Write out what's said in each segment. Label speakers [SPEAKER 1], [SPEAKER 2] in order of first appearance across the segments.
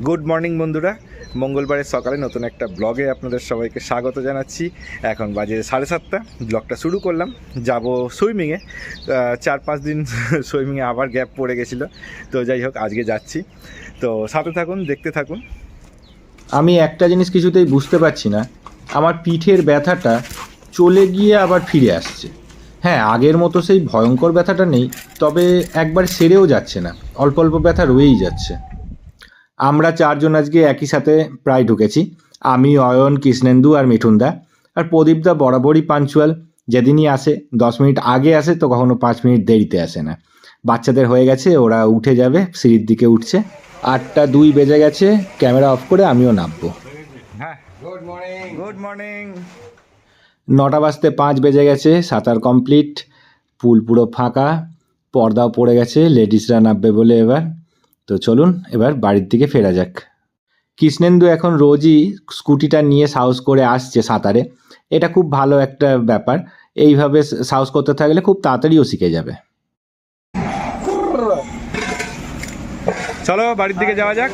[SPEAKER 1] Good morning বন্ধুরা। মঙ্গলবারের সকালে নতুন একটা ব্লগে আপনাদের সবাইকে স্বাগত জানাচ্ছি। এখন বাজে সাড়ে সাতটা। ব্লগটা শুরু করলাম। যাব সুইমিংয়ে। চার পাঁচ দিন সুইমিংয়ে আবার গ্যাপ পড়ে গেছিল। তো যাই হোক, আজকে যাচ্ছি। তো সাথে থাকুন, দেখতে থাকুন।
[SPEAKER 2] আমি একটা জিনিস কিছুতেই বুঝতে পারছি না। আমার পিঠের ব্যথাটা চলে গিয়ে আবার ফিরে আসছে। হ্যাঁ আগের মতো সেই ভয়ঙ্কর ব্যথাটা নেই, তবে একবার সেরেও যাচ্ছে না। অল্প অল্প ব্যথা রয়েই যাচ্ছে। আমরা চারজন আজকে একই সাথে প্রায় ঢুকেছি। আমি অয়ন কৃষ্ণেন্দু আর মিঠুনদা আর প্রদীপদা বরাবরই পাঞ্চুয়াল যেদিনই আসে দশ মিনিট আগে আসে তো কখনো পাঁচ মিনিট দেরিতে আসে না। বাচ্চাদের হয়ে গেছে ওরা উঠে যাবে সিঁড়ির দিকে উঠছে। আটটা দুই বেজে গেছে ক্যামেরা অফ করে আমিও নামবো।
[SPEAKER 1] হ্যাঁ গুড মর্নিং গুড মর্নিং
[SPEAKER 2] নটা বাজতে পাঁচ বেজে গেছে সাঁতার কমপ্লিট পুল পুরো ফাঁকা পর্দাও পড়ে গেছে লেডিসরা নামবে বলে এবার। তো চলুন এবার বাড়ির দিকে ফেরা যাক। কৃষ্ণেন্দু এখন রোজই স্কুটিটা নিয়ে সাহস করে আসছে সাঁতারে। এটা খুব ভালো একটা ব্যাপার। এইভাবে সাহস করতে থাকলে খুব তাড়াতাড়িও শিখে যাবে।
[SPEAKER 1] চলো বাড়ির দিকে যাওয়া যাক।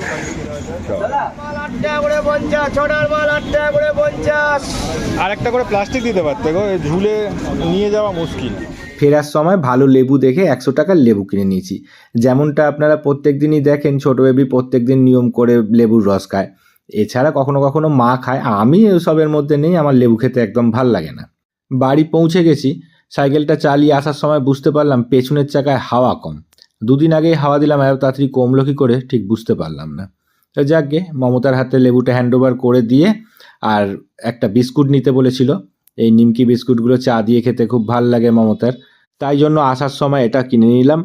[SPEAKER 1] আর একটা করে প্লাস্টিক দিতে পারতে গো। ঝুলে নিয়ে যাওয়া মুশকিল।
[SPEAKER 2] ফেরার সময় ভালো লেবু দেখে একশো টাকার লেবু কিনে নিয়েছি। যেমনটা আপনারা প্রত্যেক দিনই দেখেন, ছোটো বেবি প্রত্যেক দিন নিয়ম করে লেবুর রস খায়। এছাড়া কখনো কখনো মা খায়। আমি এসবের মধ্যে নেই, আমার লেবু খেতে একদম ভালো লাগে না। বাড়ি পৌঁছে গেছি, সাইকেলটা চালিয়ে আসার সময় বুঝতে পারলাম পেছনের চাকায় হাওয়া কম। দুদিন আগেই হাওয়া দিলাম, এত তাড়াতাড়ি কমলো কি করে ঠিক বুঝতে পারলাম না। তো যাকগে মমতার হাতে লেবুটা হ্যান্ডওভার করে দিয়ে আর একটা বিস্কুট নিতে বলেছিল। এই নিমকি বিস্কুটগুলো চা দিয়ে খেতে খুব ভালো লাগে মমতার। তাই জন্য আসার সময় এটা কিনে নিলাম।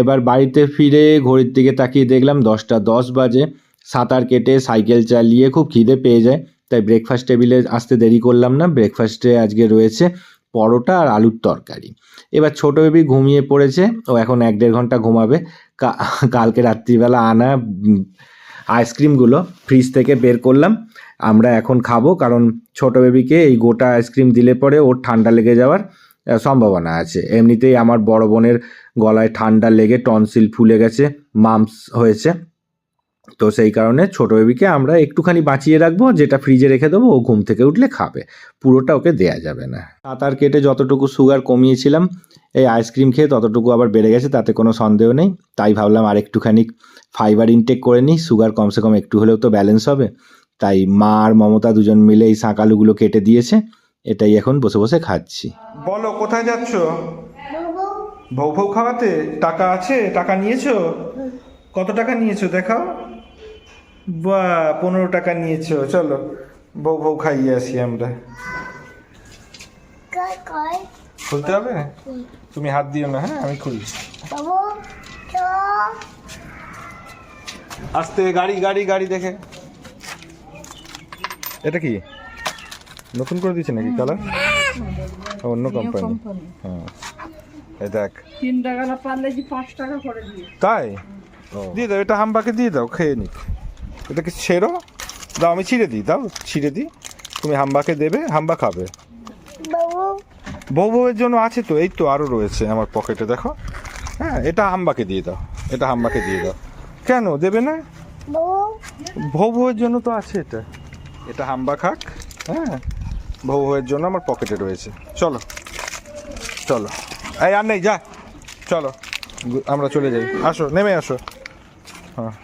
[SPEAKER 2] এবার বাড়িতে ফিরে ঘড়ির দিকে তাকিয়ে দেখলাম দশটা দশ বাজে। সাঁতার কেটে সাইকেল চালিয়ে খুব খিদে পেয়ে যায়, তাই ব্রেকফাস্ট টেবিলে আসতে দেরি করলাম না। ব্রেকফাস্টে আজকে রয়েছে পরোটা আর আলুর তরকারি। এবার ছোটো বেবি ঘুমিয়ে পড়েছে, ও এখন এক দেড় ঘণ্টা ঘুমাবে। কালকে রাত্রিবেলা আনা আইসক্রিমগুলো ফ্রিজ থেকে বের করলাম। আমরা এখন খাব, কারণ ছোটো বেবিকে এই গোটা আইসক্রিম দিলে পরে ওর ঠান্ডা লেগে যাওয়ার সম্ভাবনা আছে। এমনিতেই আমার বড় বোনের গলায় ঠান্ডা লেগে টনসিল ফুলে গেছে, মামস হয়েছে। তো সেই কারণে ছোটো বেবিকে আমরা একটুখানি বাঁচিয়ে রাখব, যেটা ফ্রিজে রেখে দেবো, ও ঘুম থেকে উঠলে খাবে। পুরোটা ওকে দেয়া যাবে না। সাঁতার কেটে যতটুকু সুগার কমিয়েছিলাম, এই আইসক্রিম খেয়ে ততটুকু আবার বেড়ে গেছে, তাতে কোনো সন্দেহ নেই। তাই ভাবলাম আর একটুখানি ফাইবার ইনটেক করে নিই সুগার কমসে কম একটু হলেও তো ব্যালেন্স হবে। তাই মা আর মমতা দুজন মিলে এই শাঁকালুগুলো কেটে দিয়েছে। এটাই এখন বসে বসে খাচ্ছি।
[SPEAKER 1] বলো কোথায় যাচ্ছ? ভৌ ভৌ খাওয়াতে টাকা আছে? টাকা নিয়েছো? কত টাকা নিয়েছো দেখাও। বা পনেরো টাকা নিয়েছো। চলো বউ বউ খাইয়ে আসি আমরা।
[SPEAKER 3] কয় কয়?
[SPEAKER 1] খুলতে হবে? তুমি হাত দিও না হ্যাঁ? আমি খুলছি।
[SPEAKER 3] বাবু চ।
[SPEAKER 1] গাড়ি গাড়ি গাড়ি দেখে। এটা কি? নতুন করে দিয়েছে নাকি কালার? অন্য কোম্পানি হ্যাঁ এই দেখ।
[SPEAKER 4] তিন টাকা না পারলে যে পাঁচ টাকা করে দিয়ে।
[SPEAKER 1] তাই? দিয়ে দাও এটা হাম্বাকে দিয়ে দাও খেয়ে নিক। এটা কি ছেড়ো? দাও আমি ছিঁড়ে দিই দাও ছিঁড়ে দিই। তুমি হাম্বাকে দেবে হাম্বা খাবে।
[SPEAKER 3] বাবু।
[SPEAKER 1] বউ বউয়ের জন্য আছে তো এই তো আরও রয়েছে আমার পকেটে দেখো। হ্যাঁ এটা হাম্বাকে দিয়ে দাও এটা হাম্বাকে দিয়ে দাও। কেন দেবে না?
[SPEAKER 3] বাবু।
[SPEAKER 1] বউ বউয়ের জন্য তো আছে এটা। এটা হাম্বা খাক হ্যাঁ। বউ বউয়ের জন্য আমার পকেটে রয়েছে। চলো চলো। এই, আর নেই, যা। চলো আমরা চলে যাই। আসো, নেমে আসো। হ্যাঁ।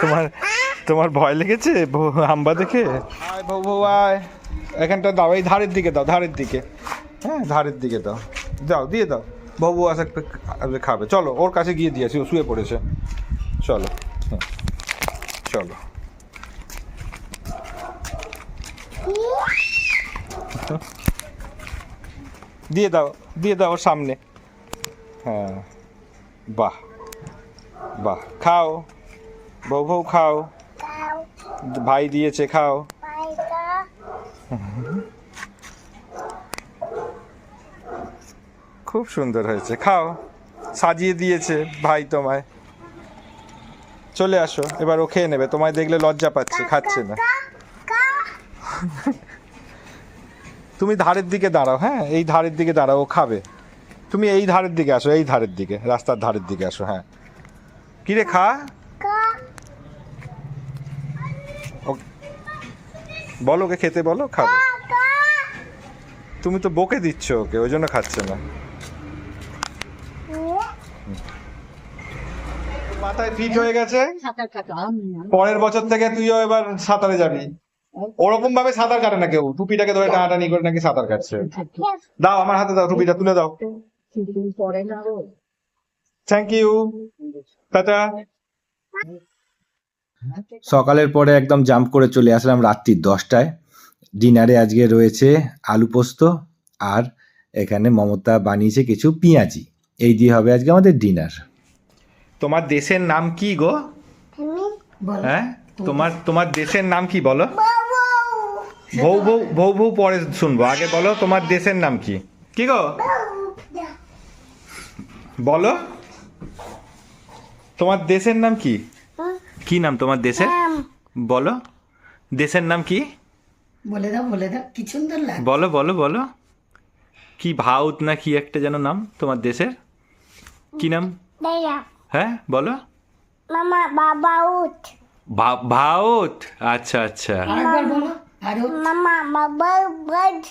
[SPEAKER 1] তোমার তোমার ভয় লেগেছে? হাম্বা দেখে? বউ বউ আয়। এখানটা দাও, এই ধারের দিকে দাও, ধারের দিকে। হ্যাঁ ধারের দিকে দাও। দাও, দিয়ে দাও। বউ আসে খাবে। চলো, ওর কাছে গিয়ে দিয়েছি ও শুয়ে পড়েছে। চলো হুম। চলো। দিয়ে দাও দিয়ে দাও সামনে। হ্যাঁ বাহ বাহ খাও বউ বউ খাও ভাই দিয়েছে খাও। খুব সুন্দর হয়েছে খাও সাজিয়ে দিয়েছে ভাই তোমায়। চলে আসো এবার ও খেয়ে নেবে তোমায় দেখলে লজ্জা পাচ্ছে খাচ্ছে না। তুমি ধারের দিকে দাঁড়াও হ্যাঁ? এই ধারের দিকে দাঁড়াও ও খাবে। তুমি এই ধারের দিকে আসো এই ধারের দিকে রাস্তার ধারের দিকে আসো হ্যাঁ। কিরে খা? বলো ওকে খেতে বলো খাবে। তুমি তো বকে দিচ্ছ ওকে ওই জন্য খাচ্ছে না। মাথায় ফিট হয়ে গেছে? পরের বছর থেকে তুইও এবার সাঁতারে যাবি। ওরকম ভাবে সাঁতার কাটে না কেউ। টুপিটাকে ধরে টানাটানি করে নাকি সাঁতার কাটছে। দাও আমার হাতে দাও টুপিটা তুলে দাও। Thank you tata.
[SPEAKER 2] সকালের পরে একদম জাম্প করে চলে আসলাম রাত্রির দশটায়। ডিনারে আজকে রয়েছে আলু পোস্ত আর এখানে মমতা বানিয়েছে কিছু পেঁয়াজি। এই দিয়ে হবে আজকে আমাদের ডিনার।
[SPEAKER 1] তোমার দেশের নাম কি গো? হ্যাঁ? তোমার তোমার দেশের নাম কি বলো? বউ বউ বউ বউ পরে শুনব। আগে বলো তোমার দেশের নাম কি? কি গো? বলো। তোমার দেশের নাম কি? কি নাম তোমার দেশের? বলো। দেশের নাম কি?
[SPEAKER 4] বলে দাও বলে দাও। কি সুন্দর লাগে
[SPEAKER 1] বলো বলো বলো। কি ভাউত না কি একটা যেন নাম তোমার দেশের? কি নাম? হ্যাঁ বলো।
[SPEAKER 3] মামা বাবা উঠ
[SPEAKER 1] ভা- ভাউত। আচ্ছা আচ্ছা।
[SPEAKER 4] বলো
[SPEAKER 3] মামা বাবা বাদ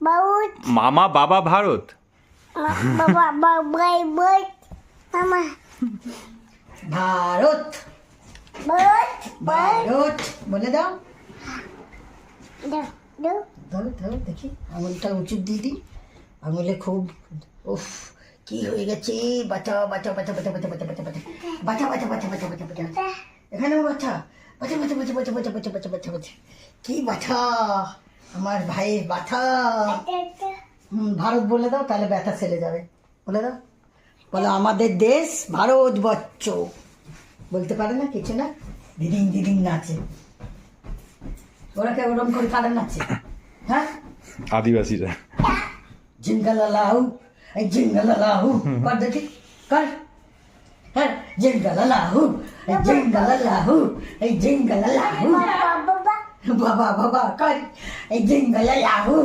[SPEAKER 3] বাউট
[SPEAKER 1] মামা বাবা ভারত
[SPEAKER 3] বাবা বাবা বাদ মামা
[SPEAKER 4] ভারত
[SPEAKER 3] বাদ
[SPEAKER 4] ভারত বলে দাও ধরো ধরো দেখি আঙুলটা উঁচু দিয়ে দিই আঙুলে খুব উফ কি হয়ে গেছে বাঁচাও বাঁচাও বাঁচা বাঁচা বাঁচা বাঁচা বাঁচা বাঁচা বাঁচা বাঁচা বাঁচা বাঁচা বাঁচা বাঁচা এখানেও বাচ্চা বাচ্চা বাচ্চা বাচ্চা বাচ্চা বাচ্চা বাচ্চা বাচ্চা বাচ্চা বাচ্চা কি বাছা? আমার ভাইয়ের বাছা। হুম ভারত বলে দাও তাহলে ব্যথা সেরে যাবে। বলে দাও। বলো আমাদের দেশ ভারতবর্ষ। বলতে পারে না কিছু না? দিদিং দিদিং নাচে। ওরা কে ওরম করে কারা নাচে? হ্যাঁ?
[SPEAKER 1] আদিবাসীরা।
[SPEAKER 4] জিঙ্গালালাহু এই জিঙ্গালালাহু কর দেখি কর। কর জিঙ্গালালাহু এই জিঙ্গালালাহু এই জিঙ্গালালাহু
[SPEAKER 3] বাবা
[SPEAKER 4] বাবা বাবা কর এই জিঙ্গালালাহু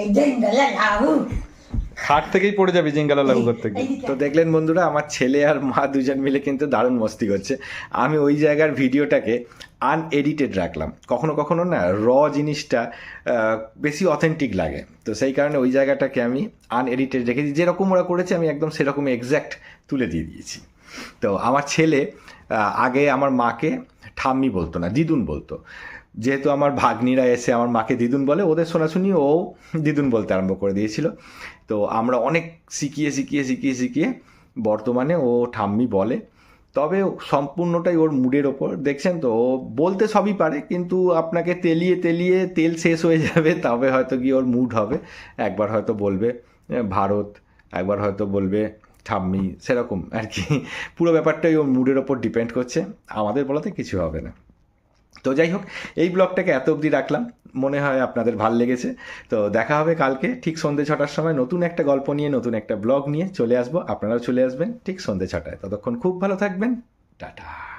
[SPEAKER 4] এই জিঙ্গালালাহু
[SPEAKER 1] খাট থেকেই পড়ে যাবে জিঙ্গালা লাগু করতে গিয়ে
[SPEAKER 2] তো দেখলেন বন্ধুরা আমার ছেলে আর মা দুজন মিলে কিন্তু দারুণ মস্তি করছে। আমি ওই জায়গার ভিডিওটাকে আনএডিটেড রাখলাম। কখনো কখনো না র জিনিসটা বেশি অথেন্টিক লাগে। তো সেই কারণে ওই জায়গাটাকে আমি আনএডিটেড রেখেছি যেরকম ওরা করেছে আমি একদম সেরকম এক্স্যাক্ট তুলে দিয়ে দিয়েছি। তো আমার ছেলে আগে আমার মাকে ঠাম্মি বলতো না, দিদুন বলতো। যেহেতু আমার ভাগ্নিরা এসে আমার মাকে দিদুন বলে, ওদের শোনাশুনি ও দিদুন বলতে আরম্ভ করে দিয়েছিল। তো আমরা অনেক শিখিয়ে শিখিয়ে শিখিয়ে শিখিয়ে বর্তমানে ও ঠাম্মি বলে। তবে সম্পূর্ণটাই ওর মুডের ওপর, দেখছেন তো? ও বলতে সবই পারে, কিন্তু আপনাকে তেলিয়ে তেলিয়ে তেল শেষ হয়ে যাবে, তবে হয়তো কি ওর মুড হবে। একবার হয়তো বলবে, ভারত, একবার হয়তো বলবে ঠাম্মি, সেরকম আর কি পুরো ব্যাপারটাই ওর মুডের ওপর ডিপেন্ড করছে। আমাদের বলাতে কিছু হবে না। তো যাই হোক, এই ব্লগটাকে এত অবধি রাখলাম। মনে হয় আপনাদের ভালো লেগেছে। তো দেখা হবে কালকে, ঠিক সন্ধ্যে ছটার সময় নতুন একটা গল্প নিয়ে, নতুন একটা ব্লগ নিয়ে চলে আসব। আপনারাও চলে আসবেন ঠিক সন্ধ্যে ছটায়। ততক্ষণ খুব ভালো থাকবেন। টাটা।